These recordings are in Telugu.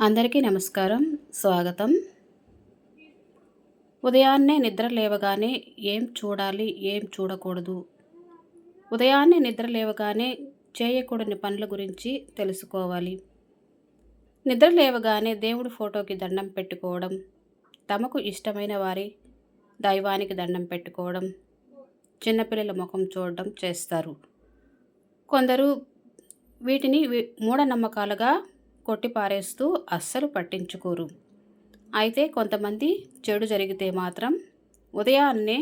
అందరికీ నమస్కారం స్వాగతం. ఉదయాన్నే నిద్ర లేవగానే ఏం చూడాలి ఏం చూడకూడదు? ఉదయాన్నే నిద్ర లేవగానే చేయకూడని పనుల గురించి తెలుసుకోవాలి. నిద్ర లేవగానే దేవుడి ఫోటోకి దండం పెట్టుకోవడం తమకు ఇష్టమైన వారి దైవానికి దండం పెట్టుకోవడం చిన్నపిల్లల ముఖం చూడడం చేస్తారు. కొందరు వీటిని మూఢనమ్మకాలుగా కొట్టిపారేస్తూ అస్సలు పట్టించుకోరు. అయితే కొంతమంది చెడు జరిగితే మాత్రం ఉదయాన్నే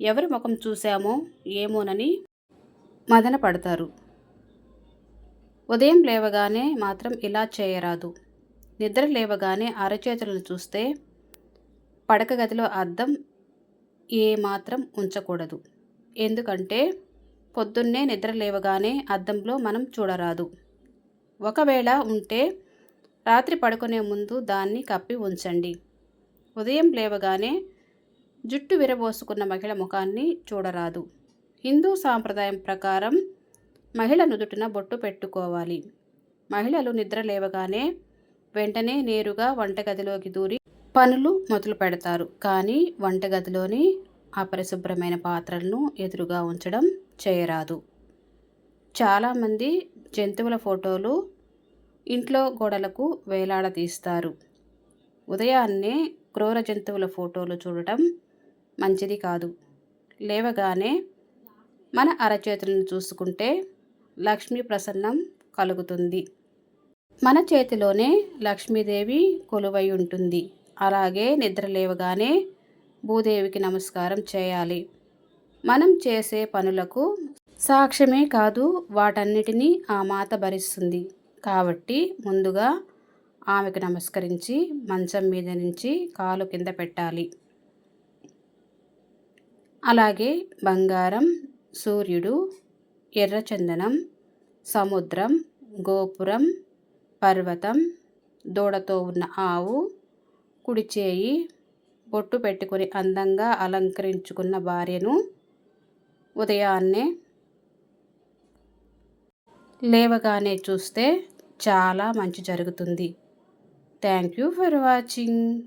ఎవరి ముఖం చూశామో ఏమోనని మదన పడతారు. ఉదయం లేవగానే మాత్రం ఇలా చేయరాదు. నిద్ర లేవగానే అరచేతులను చూస్తే పడక గదిలో అద్దం ఏమాత్రం ఉంచకూడదు. ఎందుకంటే పొద్దున్నే నిద్ర లేవగానే అద్దంలో మనం చూడరాదు. ఒకవేళ ఉంటే రాత్రి పడుకునే ముందు దాన్ని కప్పి ఉంచండి. ఉదయం లేవగానే జుట్టు విరబోసుకున్న మహిళ ముఖాన్ని చూడరాదు. హిందూ సాంప్రదాయం ప్రకారం మహిళ నుదుటిన బొట్టు పెట్టుకోవాలి. మహిళలు నిద్ర లేవగానే వెంటనే నేరుగా వంటగదిలోకి దూరి పనులు మొదలు పెడతారు. కానీ వంటగదిలోని అపరిశుభ్రమైన పాత్రలను ఎదురుగా ఉంచడం చేయరాదు. చాలామంది జంతువుల ఫోటోలు ఇంట్లో గోడలకు వేలాడదీస్తారు ఉదయాన్నే క్రూర జంతువుల ఫోటోలు చూడటం మంచిది కాదు. లేవగానే మన అరచేతులను చూసుకుంటే లక్ష్మీ ప్రసన్నం కలుగుతుంది. మన చేతిలోనే లక్ష్మీదేవి కొలువై ఉంటుంది. అలాగే నిద్ర లేవగానే భూదేవికి నమస్కారం చేయాలి. మనం చేసే పనులకు సాక్ష్యమే కాదు వాటన్నిటినీ ఆ మాత భరిస్తుంది. కాబట్టి ముందుగా ఆమెకు నమస్కరించి మంచం మీద నుంచి కాలు కింద పెట్టాలి. అలాగే బంగారం సూర్యుడు ఎర్రచందనం సముద్రం గోపురం పర్వతం దూడతో ఉన్న ఆవు కుడి చేయి బొట్టు పెట్టుకొని అందంగా అలంకరించుకున్న భార్యను ఉదయాన్నే లేవగానే చూస్తే చాలా మంచి జరుగుతుంది. Thank you for watching.